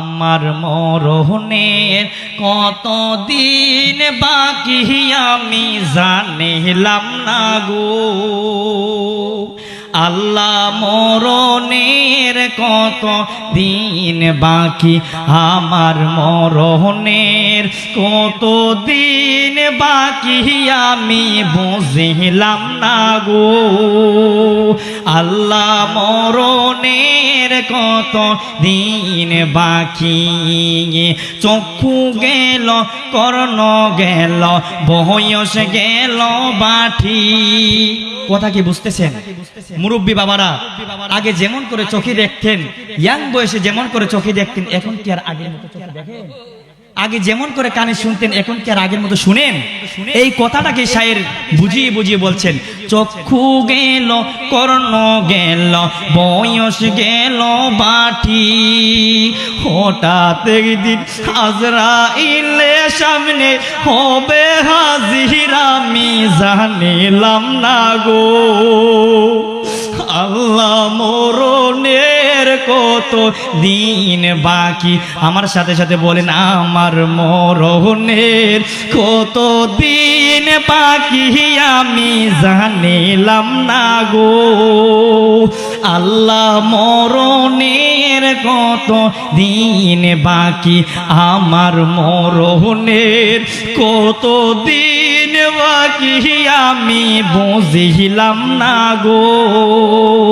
আমার মরহনের কত দিন বাকি আমি জানিলাম না গো। আল্লাহ মরণের কত দিন বাকি আমার মরণের কত দিন বাকি আমি বুঝিলাম না গো। আল্লাহ মরণের কত দিন বাকি? চক্ষু গেল, কর্ণ গেল, বয়স গেল বাঠি কথা কি বুঝতেছেন? মুরব্বী বাবারা, আগে যেমন করে চোখে দেখতেন, ইয়াং বয়সে যেমন করে চোখে দেখতেন, এখন কি আর আগের মতো চোখে দেখেন? আগে যেমন করে কানে শুনতেন, এখন কি আর আগের মতো শুনেন? এই কথাটাকে শায়ের বুঝিয়ে বুঝিয়ে বলছেন, চক্ষু গেল, কর্ণ গেল, বয়স গেল বাটি। হঠাৎ একদিন হাজরা ইলে সামনে হবে হাজির, আমি জানিলাম না গো। কত দিন বাকি? আমার সাথে সাথে বলেন, আমার মরণের কত দিন বাকি? আমি জানিলাম না গো। আল্লাহ মরণের কত দিন বাকি? আমার মরণের কত দিন বাকি? আমি বুঝিলাম না গো।